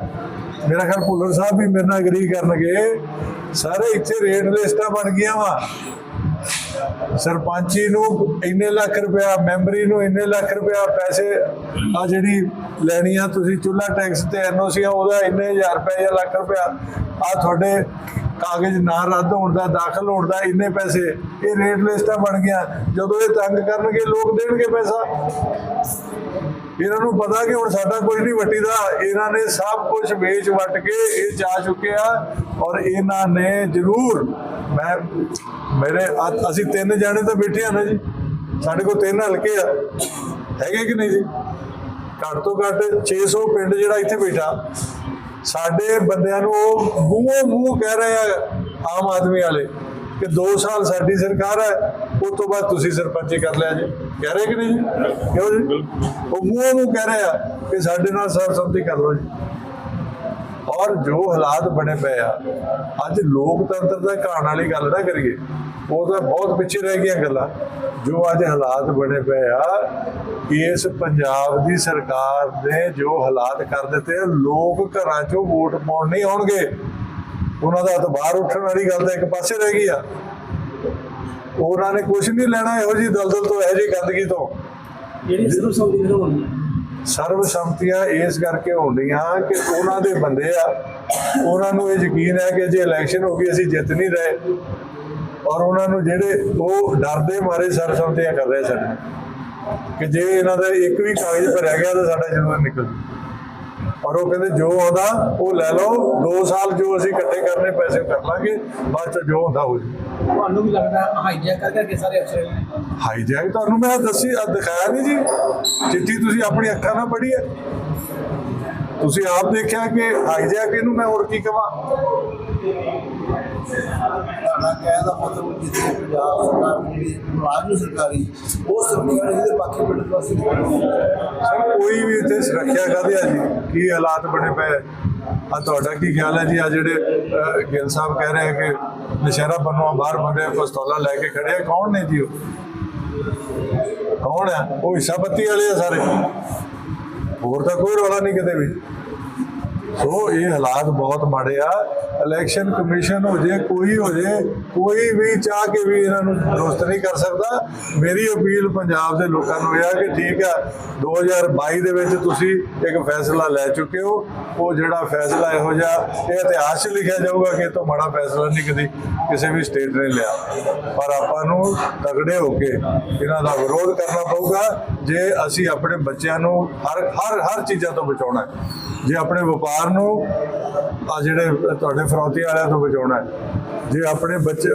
ਮੇਰਾ ਖਿਆਲ ਭੁੱਲਰ ਸਾਹਿਬ ਵੀ ਮੇਰੇ ਨਾਲ ਐਗਰੀ ਕਰਨਗੇ। ਸਾਰੇ ਇੱਥੇ ਰੇਟ ਲਿਸਟਾਂ ਬਣ ਗਈਆਂ ਵਾ। ਸਰਪੰਚੀ ਨੂੰ ਇੰਨੇ ਲੱਖ ਰੁਪਇਆ, ਮੈਂਬਰੀ ਨੂੰ ਇੰਨੇ ਲੱਖ ਰੁਪਇਆ ਪੈਸੇ ਆ ਜਿਹੜੀ ਲੈਣੀ ਆ ਤੁਸੀਂ ਚੁੱਲਾ ਟੈਕਸ ਤੇ ਐਨਓਸੀ ਉਹਦਾ ਇੰਨੇ ਹਜ਼ਾਰ ਰੁਪਏ ਜਾਂ ਲੱਖ ਰੁਪਇਆ ਆ ਤੁਹਾਡੇ ਕਾਗਜ਼ ਨਾ ਰੱਦ ਹੋਣ ਦਾ, ਦਾਖਲ ਹੋਣ ਦਾ ਇੰਨੇ ਪੈਸੇ। ਇਹ ਰੇਟ ਲਿਸਟਾਂ ਬਣ ਗਿਆ ਜਦੋਂ ਇਹ ਤੰਗ ਕਰਨਗੇ, ਲੋਕ ਦੇਣਗੇ ਪੈਸਾ। ਇਹਨਾਂ ਨੂੰ ਪਤਾ ਕਿ ਹੁਣ ਸਾਡਾ ਕੋਈ ਨਹੀਂ ਵੱਟੀ ਦਾ ਇਹਨਾਂ ਨੇ ਸਭ ਕੁਝ ਵੇਚ ਵਟ ਕੇ ਇਹ ਜਾ ਚੁੱਕੇ ਆ ਔਰ ਇਹਨਾਂ ਨੇ ਜ਼ਰੂਰ ਮੈਂ ਮੇਰੇ ਅਸੀਂ ਤਿੰਨ ਜਾਣੇ ਤਾਂ ਬੈਠੇ ਆ ਨਾ ਜੀ। ਸਾਡੇ ਕੋਲ ਤਿੰਨ ਹਲਕੇ ਆ। ਹੈਗੇ ਕਿ ਨਹੀਂ ਜੀ? ਘੱਟ ਤੋਂ ਘੱਟ 600 ਪਿੰਡ ਜਿਹੜਾ ਇੱਥੇ ਬੈਠਾ। ਸਾਡੇ ਬੰਦਿਆਂ ਨੂੰ ਉਹ ਮੂੰਹੋਂ ਮੂੰਹ ਕਹਿ ਰਹੇ ਆ ਆਮ ਆਦਮੀ ਵਾਲੇ ਕਿ 2 ਸਾਲ ਸਾਡੀ ਸਰਕਾਰ ਹੈ। ਉਸ ਤੋਂ ਬਾਅਦ ਤੁਸੀਂ ਸਰਪੰਚੀ ਕਰ ਲਿਆ ਜੀ। ਕਹਿ ਰਹੇ ਕਿ ਨਹੀਂ ਜੀ? ਕਿਉਂ ਜੀ? ਉਹ ਮੂੰਹ ਨੂੰ ਕਹਿ ਰਹੇ ਆ ਕਿ ਸਾਡੇ ਨਾਲ ਸਰਬਸੰਮਤੀ ਕਰ ਲਓ ਜੀ। ਔਰ ਜੋ ਹਾਲਾਤ ਬਣੇ ਪਏ ਆ ਅੱਜ ਲੋਕਤੰਤਰ ਦਾ ਕਹਾਣ ਵਾਲੀ ਗੱਲ ਨਾ ਕਰੀਏ ਉਹ ਤਾਂ ਬਹੁਤ ਪਿੱਛੇ ਰਹਿ ਗਈਆਂ ਗੱਲਾਂ। ਜੋ ਅੱਜ ਹਾਲਾਤ ਬਣੇ ਪਏ ਆ ਇਸ ਪੰਜਾਬ ਦੀ ਸਰਕਾਰ ਨੇ ਜੋ ਹਾਲਾਤ ਕਰ ਦਿੱਤੇ ਆ, ਲੋਕ ਘਰਾਂ 'ਚੋਂ ਵੋਟ ਪਾਉਣ ਨਹੀਂ ਆਉਣਗੇ। ਉਹਨਾਂ ਦਾ ਅਤਬਾਰ ਉੱਠਣ ਵਾਲੀ ਗੱਲ ਤਾਂ ਇੱਕ ਪਾਸੇ ਰਹਿ ਗਈ ਆ। ਉਹਨਾਂ ਨੇ ਕੁਝ ਨਹੀਂ ਲੈਣਾ ਇਹੋ ਜੀ ਦਲਦਲ ਤੋਂ ਇਹੋ ਜੀ ਗੰਦਗੀ ਤੋਂ। ਜਿਹੜੀ ਸਿਰਫ ਸੌਦੀ ਨੂੰ ਹੋਣੀ ਹੈ। ਸਰਵਸੰਮਤੀਆਂ ਇਸ ਕਰਕੇ ਹੁੰਦੀਆਂ ਕਿ ਉਹਨਾਂ ਦੇ ਬੰਦੇ ਆ। ਉਹਨਾਂ ਨੂੰ ਇਹ ਯਕੀਨ ਹੈ ਕਿ ਜੇ ਇਲੈਕਸ਼ਨ ਹੋ ਗਈ ਅਸੀਂ ਜਿੱਤ ਨਹੀਂ ਰਹੇ। ਔਰ ਉਹਨਾਂ ਨੂੰ ਜਿਹੜੇ ਉਹ ਡਰਦੇ ਮਾਰੇ ਸਰਵਸੰਮਤੀਆਂ ਕਰ ਰਹੇ ਸਾਡੇ। ਨਾਲ ਕਿ ਜੇ ਇਹਨਾਂ ਦਾ ਇੱਕ ਵੀ ਕਾਗਜ਼ ਭਰਿਆ ਗਿਆ ਤਾਂ ਸਾਡਾ ਜ਼ਰੂਰ ਨਿਕਲ ਜੂ ਔਰ ਉਹ ਕਹਿੰਦੇ ਜੋ ਆਉਂਦਾ ਉਹ ਲੈ ਲਓ। 2 ਸਾਲ ਜੋ ਅਸੀਂ ਇਕੱਠੇ ਕਰਨੇ ਪੈਸੇ ਕਰ ਲਾਂਗੇ। ਬਾਅਦ ਚ ਜੋ ਹੁੰਦਾ ਹੋ ਜੂ ਤੁਹਾਨੂੰ ਵੀ ਲੱਗਦਾ ਹਾਈਜੈਕ ਕਰ ਕਰਕੇ ਸਾਰੇ ਅਫਸਰ ਹਾਈਜੈਕ ਤੁਹਾਨੂੰ ਮੈਂ ਦੱਸੀ ਦਿਖਾਇਆ ਨਹੀਂ ਜੀ। ਚਿੱਠੀ ਤੁਸੀਂ ਆਪਣੀ ਅੱਖਾਂ ਨਾਲ ਪੜ੍ਹੀ ਹੈ। ਤੁਸੀਂ ਆਪ ਦੇਖਿਆ ਕਿ ਹਾਈਜੈਕ ਇਹਨੂੰ ਮੈਂ ਹੋਰ ਕੀ ਕਵਾਂ? ਤੁਹਾਡਾ ਕਹਿਣ ਦਾ ਮਤਲਬ ਜਿੱਥੇ ਪੰਜਾਬ ਸਰਕਾਰ ਜਿਹੜੀ ਮੁਲਾਜ਼ਮ ਸਰਕਾਰੀ, ਉਹ ਸਰਕਾਰ ਇਹਦੇ ਬਾਕੀ ਪਿੰਡ ਤੋਂ ਕੋਈ ਵੀ ਇੱਥੇ ਸੁਰੱਖਿਆ ਕਾਹਦੀ ਆ ਜੀ? ਕੀ ਹਾਲਾਤ ਬਣੇ ਪਏ? ਆ? ਤੁਹਾਡਾ ਕੀ ਖਿਆਲ ਹੈ ਜੀ? ਆ ਜਿਹੜੇ ਗਿੱਲ ਸਾਹਿਬ ਕਹਿ ਰਹੇ ਹੈ ਕਿ ਨਸ਼ਹਿਰਾ ਬੰਨੋਂ ਬਾਹਰ ਬੰਦੇ ਪਿਸਤੌਲਾਂ ਲੈ ਕੇ ਖੜੇ ਆ, ਕੌਣ ਨੇ ਜੀ ਉਹ? ਕੌਣ ਆ? ਉਹ ਹਿੱਸਾਪੱਤੀ ਵਾਲੇ ਆ ਸਾਰੇ? ਹੋਰ ਤਾਂ ਕੋਈ ਰੌਲਾ ਨਹੀਂ ਕਿਤੇ ਵੀ। ਸੋ ਇਹ ਹਾਲਾਤ ਬਹੁਤ ਮਾੜੇ ਆ। ਇਲੈਕਸ਼ਨ ਕਮਿਸ਼ਨ ਹੋ ਜੇ, ਕੋਈ ਹੋ ਜੇ, ਕੋਈ ਵੀ ਚਾਹ ਕੇ ਵੀ ਇਹਨਾਂ ਨੂੰ ਦੁਰਸਤ ਨਹੀਂ ਕਰ ਸਕਦਾ। ਮੇਰੀ ਅਪੀਲ ਪੰਜਾਬ ਦੇ ਲੋਕਾਂ ਨੂੰ ਇਹ ਆ ਕਿ ਠੀਕ ਆ 2022 ਦੇ ਵਿੱਚ ਤੁਸੀਂ ਇੱਕ ਫੈਸਲਾ ਲੈ ਚੁੱਕੇ ਹੋ। ਉਹ ਜਿਹੜਾ ਫੈਸਲਾ ਇਹੋ ਜਿਹਾ, ਇਹ ਇਤਿਹਾਸ 'ਚ ਲਿਖਿਆ ਜਾਊਗਾ ਕਿ ਇਹ ਤੋਂ ਮਾੜਾ ਫੈਸਲਾ ਨਹੀਂ ਕਦੀ ਕਿਸੇ ਵੀ ਸਟੇਟ ਨੇ ਲਿਆ। ਪਰ ਆਪਾਂ ਨੂੰ ਤਗੜੇ ਹੋ ਕੇ ਇਹਨਾਂ ਦਾ ਵਿਰੋਧ ਕਰਨਾ ਪਊਗਾ। ਜੇ ਅਸੀਂ ਆਪਣੇ ਬੱਚਿਆਂ ਨੂੰ ਹਰ ਹਰ ਹਰ ਚੀਜ਼ਾਂ ਤੋਂ ਬਚਾਉਣਾ ਹੈ। ਜੇ ਆਪਣੇ ਵਪਾਰ ਨੂੰ ਆ ਜਿਹੜੇ ਤੁਹਾਡੇ ਫਰੌਤੀ ਵਾਲਿਆਂ ਤੋਂ ਬਚਾਉਣਾ ਹੈ, ਜੇ ਆਪਣੇ ਬੱਚੇ,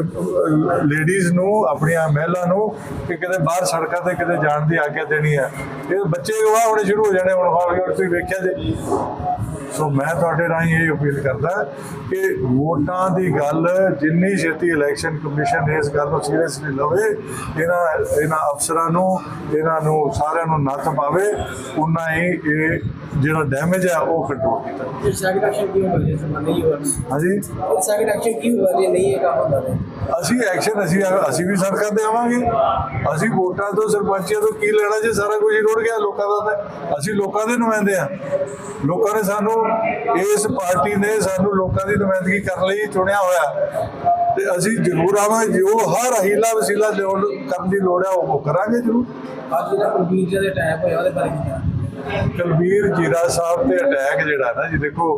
ਲੇਡੀਜ਼ ਨੂੰ, ਆਪਣੀਆਂ ਮਹਿਲਾ ਨੂੰ ਕਿ ਕਿਤੇ ਬਾਹਰ ਸੜਕਾਂ ਤੇ ਕਿਤੇ ਜਾਣ ਦੀ ਆਗਿਆ ਦੇਣੀ ਹੈ, ਇਹ ਬੱਚੇ ਗਵਾਹ ਹੋਣੇ ਸ਼ੁਰੂ ਹੋ ਜਾਣੇ, ਹੁਣ ਹੌਲੀ ਹੌਲੀ ਤੁਸੀਂ ਵੇਖਿਆ ਜੇ। ਸੋ ਮੈਂ ਤੁਹਾਡੇ ਰਾਹੀਂ ਇਹ ਅਪੀਲ ਕਰਦਾ ਕਿ ਵੋਟਾਂ ਦੀ ਗੱਲ, ਜਿੰਨੀ ਛੇਤੀ ਇਲੈਕਸ਼ਨ ਕਮਿਸ਼ਨ ਇਸ ਗੱਲ ਨੂੰ ਸੀਰੀਅਸਲੀ ਲਵੇ, ਇਹਨਾਂ ਇਹਨਾਂ ਅਫਸਰਾਂ ਨੂੰ, ਇਹਨਾਂ ਨੂੰ ਸਾਰਿਆਂ ਨੂੰ ਨੱਥ ਪਾਵੇ ਉਨਾ ਹੀ ਇਹ ਜਿਹੜਾ ਡੈਮੇਜ ਹੈ ਉਹ ਕੰਟਰੋਲ ਕੀਤਾ। ਫਿਰ ਸੈਕਿੰਡ ਐਕਸ਼ਨ ਕੀ ਜੇ ਸਮਾਂ ਨਹੀਂ ਹੋਗਾ ਹਾਂਜੀ? ਫਿਰ ਸੈਕਿੰਡ ਐਕਸ਼ਨ ਕੀ ਹੋਗਾ ਜੇ ਨਹੀਂ ਇਹ ਕੰਮ ਹੁੰਦਾ ਤੇ। ਅਸੀਂ ਐਕਸ਼ਨ ਅਸੀਂ ਅਸੀਂ ਵੀ ਸੜਕਾਂ ਤੇ ਆਵਾਂਗੇ। ਅਸੀਂ ਵੋਟਾਂ ਤੋਂ ਸਰਪੰਚੀਆਂ ਤੋਂ ਕੀ ਲੈਣਾ ਜੇ ਸਾਰਾ ਕੁਝ ਰੁੜ ਗਿਆ ਲੋਕਾਂ ਦਾ ਤਾਂ। ਅਸੀਂ ਲੋਕਾਂ ਦੇ ਨੁਮਾਇੰਦੇ ਆ ਲੋਕਾਂ ਨੇ ਸਾਨੂੰ ਇਸ ਪਾਰਟੀ ਨੇ ਸਾਨੂੰ ਲੋਕਾਂ ਦੀ ਨੁਮਾਇੰਦਗੀ ਕਰਨ ਲਈ ਚੁਣਿਆ ਹੋਇਆ। ਤੇ ਅਸੀਂ ਜ਼ਰੂਰ ਆਵਾਂਗੇ। ਜੋ ਹਰ ਹੀਲਾ ਵਸੀਲਾ ਕਰਨ ਦੀ ਲੋੜ ਹੈ ਉਹ ਕਰਾਂਗੇ ਜ਼ਰੂਰ। ਅੱਜ ਜਿਹੜਾ ਜੀ ਦੇ ਅਟੈਕ ਹੋਇਆ ਉਹਦੇ ਬਾਰੇ ਕੀ ਕੁਲਬੀਰ ਜੀਰਾ ਸਾਹਿਬ ਤੇ ਅਟੈਕ ਜਿਹੜਾ ਨਾ ਜੀ ਦੇਖੋ,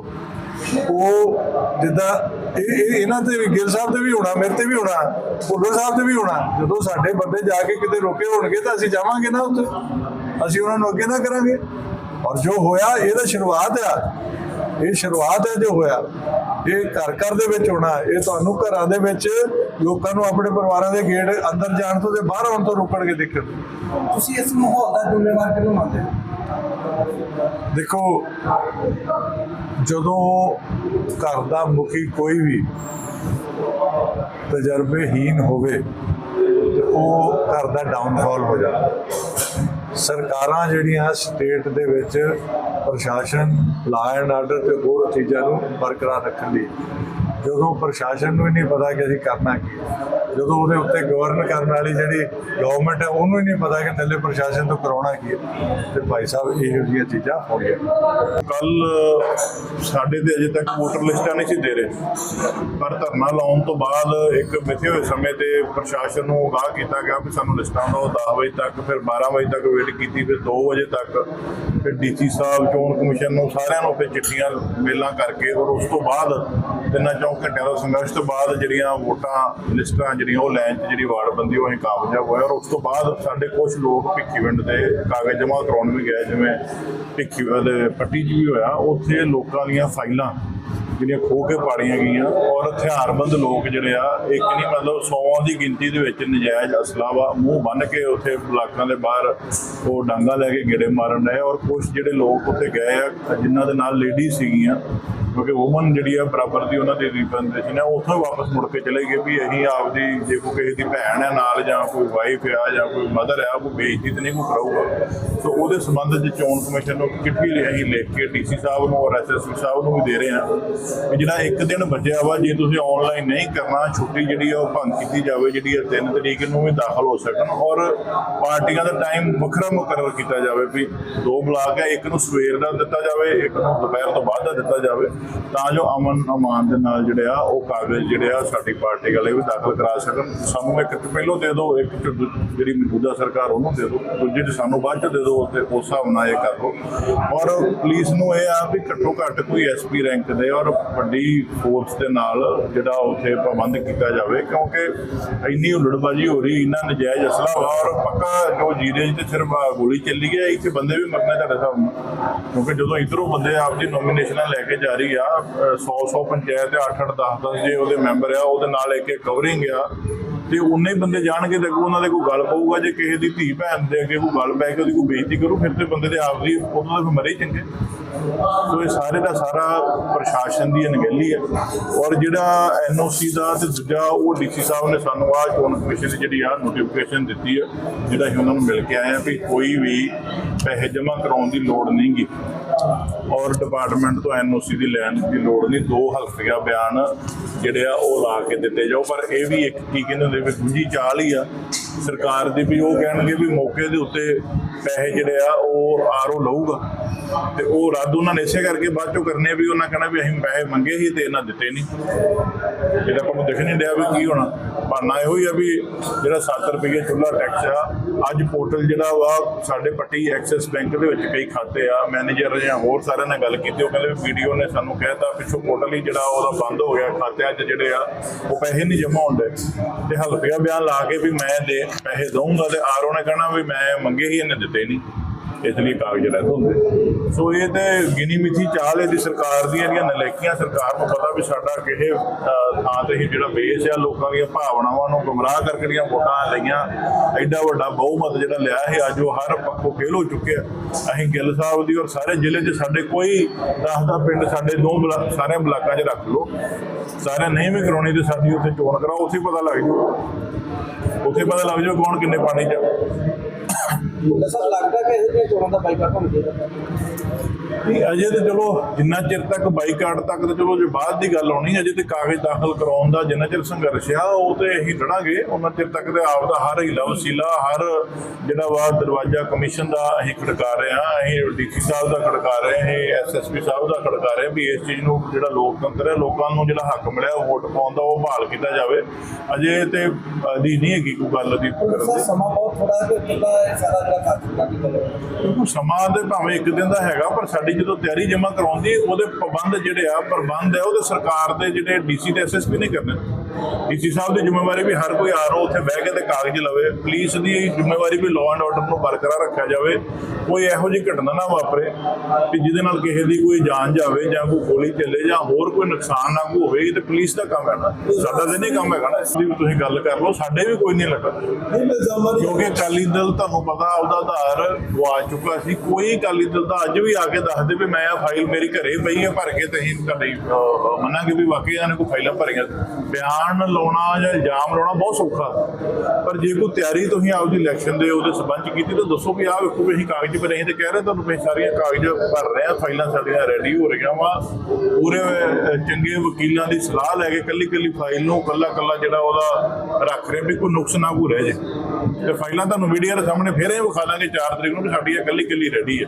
ਉਹ ਜਿੱਦਾਂ ਇਹ ਇਹਨਾਂ ਤੇ ਵੀ, ਗਿੱਲ ਸਾਹਿਬ ਤੇ ਵੀ ਹੋਣਾ, ਮੇਰੇ ਤੇ ਵੀ ਹੋਣਾ, ਭੁੱਲਰ ਸਾਹਿਬ ਤੇ ਵੀ ਹੋਣਾ। ਜਦੋਂ ਸਾਡੇ ਬੰਦੇ ਜਾ ਕੇ ਕਿਤੇ ਰੋਕੇ ਹੋਣਗੇ ਤਾਂ ਅਸੀਂ ਜਾਵਾਂਗੇ ਨਾ ਉੱਥੇ। ਅਸੀਂ ਉਹਨਾਂ ਨੂੰ ਅੱਗੇ ਨਾ ਕਰਾਂਗੇ। ਔਰ ਜੋ ਹੋਇਆ ਇਹਦਾ ਸ਼ੁਰੂਆਤ ਆ। ਇਹ ਸ਼ੁਰੂਆਤ ਹੈ ਜੋ ਹੋਇਆ। ਇਹ ਘਰ ਘਰ ਦੇ ਵਿੱਚ ਹੋਣਾ। ਇਹ ਤੁਹਾਨੂੰ ਘਰਾਂ ਦੇ ਵਿੱਚ ਲੋਕਾਂ ਨੂੰ ਆਪਣੇ ਪਰਿਵਾਰਾਂ ਦੇ ਗੇਟ ਅੰਦਰ ਜਾਣ ਤੋਂ ਤੇ ਬਾਹਰ ਆਉਣ ਤੋਂ ਰੋਕਣਗੇ ਦੇਖਣ ਤੁਸੀਂ ਇਸ ਮਾਹੌਲ ਦਾ ਜ਼ਿੰਮੇਵਾਰ ਕਿਹਨੂੰ ਮੰਨਦੇ ਹੋ? ਦੇਖੋ, ਜਦੋਂ ਘਰ ਦਾ ਮੁਖੀ ਕੋਈ ਵੀ ਤਜਰਬੇਹੀਨ ਹੋਵੇ, ਤੇ ਉਹ ਘਰ ਦਾ ਡਾਊਨਫਾਲ ਹੋ ਜਾਂਦਾ। ਸਰਕਾਰਾਂ ਜਿਹੜੀਆਂ ਸਟੇਟ ਦੇ ਵਿੱਚ ਪ੍ਰਸ਼ਾਸਨ ਲਾਅ ਐਂਡ ਆਰਡਰ ਤੇ ਹੋਰ ਚੀਜ਼ਾਂ ਨੂੰ ਬਰਕਰਾਰ ਰੱਖਣ ਲਈ, ਜਦੋਂ ਪ੍ਰਸ਼ਾਸਨ ਨੂੰ ਹੀ ਨਹੀਂ ਪਤਾ ਕਿ ਅਸੀਂ ਕਰਨਾ ਕੀ ਹੈ। ਜਦੋਂ ਉਹਦੇ ਉੱਤੇ ਗਵਰਨ ਕਰਨ ਵਾਲੀ ਜਿਹੜੀ ਗਵਰਨਮੈਂਟ ਹੈ, ਉਹਨੂੰ ਹੀ ਨਹੀਂ ਪਤਾ ਕਿ ਥੱਲੇ ਪ੍ਰਸ਼ਾਸਨ ਤੋਂ ਕਰਾਉਣਾ ਕੀ ਹੈ। ਤੇ ਭਾਈ ਸਾਹਿਬ, ਇਹੋ ਜਿਹੀਆਂ ਚੀਜ਼ਾਂ ਹੋ ਗਈਆਂ। ਕੱਲ ਸਾਡੇ ਤੇ ਅਜੇ ਤੱਕ ਵੋਟਰ ਲਿਸਟਾਂ ਨਹੀਂ ਸੀ ਦੇ ਰਹੇ। ਪਰ ਧਰਨਾ ਲਾਉਣ ਤੋਂ ਬਾਅਦ ਇੱਕ ਮਿੱਥੇ ਹੋਏ ਸਮੇਂ ਤੇ ਪ੍ਰਸ਼ਾਸਨ ਨੂੰ ਅਗਾਹ ਕੀਤਾ ਗਿਆ ਕਿ ਸਾਨੂੰ ਲਿਸਟਾਂ ਦਿਓ 10 ਵਜੇ ਤੱਕ, ਫਿਰ 12 ਵਜੇ ਤੱਕ ਵੇਟ ਕੀਤੀ, ਫਿਰ 2 ਵਜੇ ਤੱਕ। ਫਿਰ ਡੀਸੀ ਸਾਹਿਬ, ਚੋਣ ਕਮਿਸ਼ਨ ਨੂੰ ਸਾਰਿਆਂ ਨੂੰ ਫਿਰ ਚਿੱਠੀਆਂ, ਮੇਲਾਂ ਕਰਕੇ ਔਰ ਉਸ ਤੋਂ ਬਾਅਦ ਤਿੰਨਾਂ ਚੌਂ ਘੰਟਿਆਂ ਦਾ ਸੰਘਰਸ਼ ਤੋਂ ਬਾਅਦ ਜਿਹੜੀਆਂ ਵੋਟਾਂ, ਲਿਸਟਾਂ ਜਿਹੜੀਆਂ ਉਹ ਲੈਣ 'ਚ ਜਿਹੜੀ ਵਾਰਡਬੰਦੀ ਉਹ ਅਸੀਂ ਕਾਮਯਾਬ ਹੋਏ ਔਰ ਉਸ ਤੋਂ ਬਾਅਦ ਸਾਡੇ ਕੁਝ ਲੋਕ ਭਿੱਖੀਵਿੰਡ ਦੇ ਕਾਗਜ਼ ਜਮ੍ਹਾਂ ਕਰਾਉਣ ਵੀ ਗਏ, ਜਿਵੇਂ ਭਿੱਖੀ ਪੱਟੀ 'ਚ ਵੀ ਹੋਇਆ, ਉੱਥੇ ਲੋਕਾਂ ਦੀਆਂ ਫਾਈਲਾਂ ਜਿਹੜੀਆਂ ਖੋ ਕੇ ਪਾੜੀਆਂ ਗਈਆਂ ਔਰ ਹਥਿਆਰਬੰਦ ਲੋਕ ਜਿਹੜੇ ਆ, ਇੱਕ ਨਹੀਂ ਮਤਲਬ ਸੌਆਂ ਦੀ ਗਿਣਤੀ ਦੇ ਵਿੱਚ ਨਜਾਇਜ਼ ਅਸਲਾ ਵਾ ਮੂੰਹ ਬੰਨ ਕੇ ਉੱਥੇ ਬਲਾਕਾਂ ਦੇ ਬਾਹਰ ਉਹ ਡਾਂਗਾ ਲੈ ਕੇ ਗੇੜੇ ਮਾਰਨ ਰਹੇ ਔਰ ਕੁਝ ਜਿਹੜੇ ਲੋਕ ਉੱਥੇ ਗਏ ਆ, ਜਿਨ੍ਹਾਂ ਦੇ ਨਾਲ ਲੇਡੀਜ਼ ਸੀਗੀਆਂ ਕਿਉਂਕਿ ਔਮਨ ਜਿਹੜੀ ਆ ਬਰਾਬਰ ਦੀ ਉਹਨਾਂ ਦੀ ਰਿਪਰੈਜ਼ੈਂਟੇਸ਼ਨ ਹੈ ਉੱਥੋਂ ਹੀ ਵਾਪਸ ਮੁੜ ਕੇ ਚਲੇ ਗਏ ਵੀ ਅਸੀਂ ਆਪਦੀ ਜੇ ਕੋਈ ਕਿਸੇ ਦੀ ਭੈਣ ਹੈ ਨਾਲ ਜਾਂ ਕੋਈ ਵਾਈਫ ਆ ਜਾਂ ਕੋਈ ਮਦਰ ਆ ਉਹ ਬੇਇੱਜ਼ਤੀ ਤੇ ਨਹੀਂ ਕੋਈ ਕਰੂਗਾ ਸੋ ਉਹਦੇ ਸੰਬੰਧ ਵਿੱਚ ਚੋਣ ਕਮਿਸ਼ਨ ਨੂੰ ਇੱਕ ਚਿੱਠੀ ਅਸੀਂ ਲਿਖ ਕੇ ਡੀਸੀ ਸਾਹਿਬ ਨੂੰ ਔਰ ਐਸਐਸਪੀ ਸਾਹਿਬ ਨੂੰ ਵੀ ਦੇ ਰਹੇ ਹਾਂ ਵੀ ਜਿਹੜਾ ਇੱਕ ਦਿਨ ਬਚਿਆ ਵਾ, ਜੇ ਤੁਸੀਂ ਆਨਲਾਈਨ ਨਹੀਂ ਕਰਨਾ, ਛੁੱਟੀ ਜਿਹੜੀ ਆ ਉਹ ਭੰਗ ਕੀਤੀ ਜਾਵੇ, ਜਿਹੜੀ ਆ 3 ਤਰੀਕ ਨੂੰ ਵੀ ਦਾਖਲ ਹੋ ਸਕਣ ਔਰ ਪਾਰਟੀਆਂ ਦਾ ਟਾਈਮ ਵੱਖਰਾ ਮੁਕਰਰ ਕੀਤਾ ਜਾਵੇ ਵੀ ਦੋ ਬਲਾਕ ਹੈ ਇੱਕ ਨੂੰ ਸਵੇਰ ਦਾ ਦਿੱਤਾ ਜਾਵੇ, ਇੱਕ ਨੂੰ ਦੁਪਹਿਰ ਤੋਂ ਬਾਅਦ ਦਾ ਦਿੱਤਾ ਜਾਵੇ। ਤਾਂ ਜੋ ਅਮਨ ਅਮਾਨ ਦੇ ਨਾਲ ਜਿਹੜੇ ਆ, ਉਹ ਕਾਗਜ਼ ਜਿਹੜੇ ਆ, ਸਾਡੀ ਪਾਰਟੀ ਵਾਲੇ ਵੀ ਦਾਖਲ ਕਰਾ ਸਕਣ। ਸਾਨੂੰ ਇੱਕ ਪਹਿਲੋਂ ਦੇ ਦਿਓ, ਇੱਕ ਦੂ- ਜਿਹੜੀ ਮੌਜੂਦਾ ਸਰਕਾਰ, ਉਹਨੂੰ ਦੇ ਦਿਓ। ਦੂਜੇ ਚ ਸਾਨੂੰ ਬਾਅਦ ਚ ਦੇ ਦਿਓ ਤੇ ਉਸ ਹਿਸਾਬ ਨਾਲ ਇਹ ਕਰ ਲਓ। ਔਰ ਪੁਲਿਸ ਨੂੰ ਇਹ ਆ ਵੀ ਘੱਟੋ ਘੱਟ ਕੋਈ ਐਸਪੀ ਰੈਂਕ ਦੇ ਔਰ ਵੱਡੀ ਫੋਰਸ ਦੇ ਨਾਲ ਜਿਹੜਾ ਉੱਥੇ ਪ੍ਰਬੰਧ ਕੀਤਾ ਜਾਵੇ, ਕਿਉਂਕਿ ਇੰਨੀ ਹੁਲੜਬਾਜੀ ਹੋ ਰਹੀ, ਇੰਨਾ ਨਜਾਇਜ਼ ਅਸਲਾ ਵਾ ਔਰ ਪੱਕਾ ਜੋ ਜੀਰੇ 'ਚ ਤੇ ਸਿਰਫ ਗੋਲੀ ਚੱਲੀ ਹੈ, ਇੱਥੇ ਬੰਦੇ ਵੀ ਮਰਨੇ ਤੁਹਾਡੇ ਹਿਸਾਬ ਨਾਲ ਕਿਉਂਕਿ ਜਦੋਂ ਇਧਰੋਂ ਬੰਦੇ ਆਪ ਆਪਦੀ ਨੋਮੀਨੇਸ਼ਨਾਂ ਲੈ ਕੇ ਜਾ ਰਹੀ ਆ 100 100 ਪੰਚਾਇਤ 8 8 10 10 ਜੇ ਉਹਦੇ ਮੈਂਬਰ ਆ, ਉਹਦੇ ਨਾਲ ਇੱਕ ਇੱਕ ਕਵਰਿੰਗ ਆ। ਤੇ ਉਨੇ ਬੰਦੇ ਜਾਣਗੇ ਤੇ ਅੱਗੋਂ ਉਹਨਾਂ ਦੇ ਕੋਈ ਗੱਲ ਪਊਗਾ, ਜੇ ਕਿਸੇ ਦੀ ਧੀ ਭੈਣ ਦੇ ਅੱਗੇ ਕੋਈ ਗੱਲ ਪੈ ਕੇ ਉਹਦੀ ਕੋਈ ਬੇਇੱਜ਼ਤੀ ਕਰੂ, ਫਿਰ ਤੇ ਬੰਦੇ ਦੇ ਆਪਦੀ, ਉਹਨਾਂ ਦੇ ਮਰੇ ਚੰਗੇ। ਸੋ ਇਹ ਸਾਰੇ ਦਾ ਸਾਰਾ ਪ੍ਰਸ਼ਾਸਨ ਦੀ ਅਣਗਹਿਲੀ ਹੈ ਔਰ ਜਿਹੜਾ ਐਨਓਸੀ ਦਾ ਤੇ ਦੂਜਾ ਉਹ ਡੀਸੀ ਸਾਹਿਬ ਨੇ ਸਾਨੂੰ ਆਹ ਚੋਣ ਕਮਿਸ਼ਨ ਦੀ ਜਿਹੜੀ ਆ ਨੋਟੀਫਿਕੇਸ਼ਨ ਦਿੱਤੀ ਹੈ ਜਿਹੜਾ ਅਸੀਂ ਉਹਨਾਂ ਨੂੰ ਮਿਲ ਕੇ ਆਏ ਆ ਵੀ ਕੋਈ ਵੀ ਪੈਸੇ ਜਮ੍ਹਾਂ ਕਰਾਉਣ ਦੀ ਲੋੜ ਨਹੀਂਗੀ। ਔਰ ਡਿਪਾਰਟਮੈਂਟ ਤੋਂ ਐਨਓਸੀ ਦੀ ਲੈਣ ਦੀ ਲੋੜ ਨਹੀਂ, ਦੋ ਹਲਫੀਆ ਬਿਆਨ ਜਿਹੜੇ ਆ ਉਹ ਲਾ ਕੇ ਦਿੱਤੇ ਜਾਓ। ਪਰ ਇਹ ਵੀ ਇੱਕ ਕੀ ਕਹਿੰਦੇ ਹੁੰਦੇ ਵੀ ਗੁੰਜੀ ਚਾਲ ਹੀ ਆ ਸਰਕਾਰ ਦੀ ਵੀ ਉਹ ਕਹਿਣਗੇ ਵੀ ਮੌਕੇ ਦੇ ਉੱਤੇ ਪੈਸੇ ਜਿਹੜੇ ਆ ਉਹ ਆਰਓ ਲਊਗਾ। ਤੇ ਉਹ ਰੱਦ ਉਹਨਾਂ ਨੇ ਇਸੇ ਕਰਕੇ ਬਾਅਦ ਚੋਂ ਕਰਨੇ ਵੀ ਉਹਨਾਂ ਕਹਿਣਾ ਵੀ ਅਸੀਂ ਪੈਸੇ ਮੰਗੇ ਸੀ ਤੇ ਇਹਨਾਂ ਦਿੱਤੇ ਨਹੀਂ ਜਿਹੜਾ ਆਪਾਂ ਨੂੰ ਦਿਖ ਨਹੀਂ ਰਿਹਾ ਵੀ ਕੀ ਹੋਣਾ। ਬਾਨਾ ਇਹੋ ਹੀ ਆ ਵੀ ਜਿਹੜਾ 7 ਰੁਪਏ ਚੁੱਲਾ ਟੈਕਸ ਆ, ਅੱਜ ਪੋਰਟਲ ਜਿਹੜਾ ਵਾ, ਸਾਡੇ ਪੱਟੀ ਐਕਸਿਸ ਬੈਂਕ ਦੇ ਵਿੱਚ ਕਈ ਖਾਤੇ ਆ, ਮੈਨੇਜਰ ਜਾਂ ਹੋਰ ਸਾਰਿਆਂ ਨਾਲ ਗੱਲ ਕੀਤੀ, ਉਹ ਕਹਿੰਦੇ ਵੀ ਵੀਡੀਓ ਨੇ ਸਾਨੂੰ ਕਹਿਤਾ ਪਿੱਛੋਂ ਪੋਰਟਲ ਹੀ ਜਿਹੜਾ ਉਹਦਾ ਬੰਦ ਹੋ ਗਿਆ, ਖਾਤਿਆਂ 'ਚ ਜਿਹੜੇ ਆ, ਉਹ ਪੈਸੇ ਨਹੀਂ ਜਮ੍ਹਾਂ ਹੁੰਦੇ। ਤੇ ਹਲਫੀਆ ਬਿਆਨ ਲਾ ਕੇ ਵੀ ਮੈਂ ਦੇ ਪੈਸੇ ਦਊਂਗਾ ਤੇ ਆਰਓ ਨੇ ਕਹਿਣਾ ਵੀ ਮੈਂ ਮੰਗੇ ਹੀ ਇਹਨੇ ਦਿੱਤੇ ਨਹੀਂ ਇਸ ਲਈ ਕਾਗਜ਼ ਰਹਿ ਹੁੰਦੇ। ਸੋ ਇਹ ਤੇ ਗਿਨੀ ਮਿਥੀ ਚਾਲ ਹੈ ਦੀ ਸਰਕਾਰ ਦੀਆਂ ਜਿਹੜੀਆਂ ਨਲਾਇਕੀਆਂ ਸਰਕਾਰ ਨੂੰ ਪਤਾ ਵੀ ਸਾਡਾ ਕਿਸੇ ਥਾਂ ਤੇ ਹੀ ਜਿਹੜਾ ਬੇਸ ਆ, ਲੋਕਾਂ ਦੀਆਂ ਭਾਵਨਾਵਾਂ ਨੂੰ ਗੁੰਮਰਾਹ ਕਰਕੇ ਜਿਹੜੀਆਂ ਵੋਟਾਂ ਲਈਆਂ, ਐਡਾ ਵੱਡਾ ਬਹੁਮਤ ਜਿਹੜਾ ਲਿਆ ਹੈ ਅੱਜ ਉਹ ਹਰ ਪੱਖੋਂ ਫੇਲ ਹੋ ਚੁੱਕਿਆ। ਅਸੀਂ ਗਿੱਲ ਸਾਹਿਬ ਦੀ ਔਰ ਸਾਰੇ ਜ਼ਿਲ੍ਹੇ 'ਚ ਸਾਡੇ ਕੋਈ 10 ਦਾ ਪਿੰਡ, ਸਾਡੇ ਦੋ ਬਲਾ- ਸਾਰੇ ਬਲਾਕਾਂ 'ਚ ਰੱਖ ਲਓ। ਸਾਰੇ ਨਹੀਂ ਵੀ ਕਰਾਉਣੀ ਤੇ ਸਾਡੀ ਉੱਥੇ ਚੋਣ ਕਰਾਓ, ਉੱਥੇ ਪਤਾ ਲੱਗ ਜੂ ਉੱਥੇ ਪਤਾ ਲੱਗ ਜਾਊ ਕੌਣ ਕਿੰਨੇ ਪਾਣੀ 'ਚ ਸਰ ਲੱਗਦਾ ਕਿ ਇਹਦੇ ਚੋਣਾਂ ਦਾ ਬਾਈਕਾਟ ਹੋਣਾ ਚਾਹੀਦਾ। ਨਹੀਂ ਅਜੇ ਤੇ ਚਲੋ ਜਿੰਨਾ ਚਿਰ ਤੱਕ ਬਾਈਕਾਟ ਤੱਕ ਤੇ ਚਲੋ ਜੇ ਬਾਅਦ ਦੀ ਗੱਲ ਆਉਣੀ ਅਜੇ ਤੇ ਕਾਗਜ਼ ਦਾਖਲ ਕਰਾਉਣ ਦਾ ਜਿੰਨਾ ਚਿਰ ਸੰਘਰਸ਼ ਆ ਉਹ ਤੇ ਅਸੀਂ ਲੜਾਂਗੇ ਉਹਨਾਂ ਚਿਰ ਤੱਕ ਤੇ ਆਪ ਦਾ ਹਰ ਹੀਲਾ ਵਸੀਲਾ ਹਰ ਜਿਹੜਾ ਵਾ ਦਰਵਾਜ਼ਾ ਕਮਿਸ਼ਨ ਦਾ ਅਸੀਂ ਖੜਕਾ ਰਹੇ ਹਾਂ ਅਸੀਂ ਡੀਸੀ ਸਾਹਿਬ ਦਾ ਖੜਕਾ ਰਹੇ ਹਾਂ ਐਸਐਸਪੀ ਸਾਹਿਬ ਦਾ ਖੜਕਾ ਰਹੇ ਵੀ ਇਸ ਚੀਜ਼ ਨੂੰ ਜਿਹੜਾ ਲੋਕਤੰਤਰ ਹੈ ਲੋਕਾਂ ਨੂੰ ਜਿਹੜਾ ਹੱਕ ਮਿਲਿਆ ਵੋਟ ਪਾਉਣ ਦਾ ਉਹ ਬਹਾਲ ਕੀਤਾ ਜਾਵੇ। ਅਜੇ ਤੇ ਦੀ ਨਹੀਂ ਹੈਗੀ ਕੋਈ ਗੱਲ ਦੀ ਕਰਨ ਦੀ। ਸਮਾਂ ਬਹੁਤ ਥੋੜਾ ਹੈ ਕਿ ਕਿੰਨਾ ਇਹ ਸਾਰਾ ਜਿਹੜਾ ਕਾਰਜ ਕਰ ਕੀਤਾ ਸਮਾਂ ਤੇ ਭਾਵੇਂ ਇੱਕ ਦਿਨ ਦਾ ਹੈਗਾ ਪਰ ਸਾਡੀ ਜਦੋਂ ਤਿਆਰੀ ਜਮ੍ਹਾਂ ਕਰਵਾਉਂਦੀ ਉਹਦੇ ਪਾਬੰਦ ਜਿਹੜੇ ਆ, ਪ੍ਰਬੰਧ ਹੈ, ਉਹਦੇ ਸਰਕਾਰ ਦੇ ਜਿਹੜੇ ਡੀਸੀ ਤੇ ਐਸਐਸਪੀ ਨੇ ਕਰਨਾ। ਡੀਸੀ ਸਾਹਿਬ ਦੀ ਜ਼ਿੰਮੇਵਾਰੀ ਵੀ ਹਰ ਕੋਈ ਆਰਓ ਉੱਥੇ ਬਹਿ ਕੇ ਤੇ ਕਾਗਜ਼ ਲਵੇ। ਪੁਲਿਸ ਦੀ ਜ਼ਿੰਮੇਵਾਰੀ ਵੀ ਲਾਅ ਐਂਡ ਆਰਡਰ ਨੂੰ ਬਰਕਰਾਰ ਰੱਖਿਆ ਜਾਵੇ। ਕੋਈ ਇਹੋ ਜਿਹੀ ਘਟਨਾ ਨਾ ਵਾਪਰੇ ਕਿ ਜਿਹਦੇ ਨਾਲ ਕਿਸੇ ਦੀ ਕੋਈ ਜਾਨ ਜਾਵੇ ਜਾਂ ਕੋਈ ਗੋਲੀ ਚੱਲੇ ਜਾਂ ਹੋਰ ਕੋਈ ਨੁਕਸਾਨ ਨਾ ਹੋਵੇ ਤੇ ਪੁਲਿਸ ਦਾ ਕੰਮ ਹੈ ਨਾ ਸਾਡਾ ਤੇ ਨਹੀਂ ਕੰਮ ਹੈਗਾ ਨਾ। ਇਸ ਦੀ ਤੁਸੀਂ ਗੱਲ ਕਰ ਲਓ, ਸਾਡੇ ਵੀ ਕੋਈ ਨਹੀਂ ਲੱਗਾ। ਕਿਉਂਕਿ ਅਕਾਲੀ ਦਲ ਤੁਹਾਨੂੰ ਪਤਾ ਉਹਦਾ ਆਧਾਰ ਗਵਾ ਚੁੱਕਾ ਸੀ। ਕੋਈ ਅਕਾਲੀ ਦਲ ਦਾ ਅੱਜ ਵੀ ਆ ਕੇ ਦੱਸਦੇ ਵੀ ਮੈਂ ਆ ਫਾਈਲ ਮੇਰੀ ਘਰੇ ਪਈ ਹੈ, ਭਰ ਕੇ ਤੇ ਅਸੀਂ ਤੁਹਾਡੀ ਮੰਨਾਂਗੇ ਵੀ ਵਾਕਈ ਇਹਨਾਂ ਨੇ ਕੋਈ ਫਾਈਲਾਂ ਭਰੀਆਂ। ਬਿਆਨ ਲਾਉਣਾ ਜਾਂ ਇਲਜ਼ਾਮ ਲਾਉਣਾ ਬਹੁਤ ਸੌਖਾ। ਪਰ ਜੇ ਕੋਈ ਤਿਆਰੀ ਤੁਸੀਂ ਆਪਦੀ ਇਲੈਕਸ਼ਨ ਦੇ ਉਹਦੇ ਸਬੰਧ ਚ ਕੀਤੀ ਤਾਂ ਦੱਸੋ ਵੀ ਆਹ ਵੇਖੋ ਵੀ ਅਸੀਂ ਕਾਗਜ਼ ਭਰੇ ਅਸੀਂ ਤੇ ਕਹਿ ਰਹੇ ਤੁਹਾਨੂੰ ਵੀ ਸਾਰੀਆਂ ਕਾਗਜ਼ ਭਰ ਰਹੇ ਆ ਫਾਈਲਾਂ ਸਾਡੀਆਂ ਰੈਡੀ ਹੋ ਰਹੀਆਂ ਵਾ। ਪੂਰੇ ਚੰਗੇ ਵਕੀਲਾਂ ਦੀ ਸਲਾਹ ਲੈ ਕੇ ਕੱਲੀ ਕੱਲੀ ਫਾਈਲ ਨੂੰ ਕੱਲਾ ਕੱਲਾ ਜਿਹੜਾ ਉਹਦਾ ਰੱਖ ਰਹੇ ਵੀ ਕੋਈ ਨੁਕਸ ਨਾ ਕੋਈ ਰਹਿ ਜੇ। ਤੇ ਫਾਈਲਾਂ ਤੁਹਾਨੂੰ ਮੀਡੀਆ ਦੇ ਸਾਹਮਣੇ ਫੇਰ ਇਹ ਵਿਖਾ ਦਾਂਗੇ 4 ਤਰੀਕ ਨੂੰ ਵੀ ਸਾਡੀ ਇਹ ਕੱਲੀ ਕੱਲੀ ਰੈਡੀ ਹੈ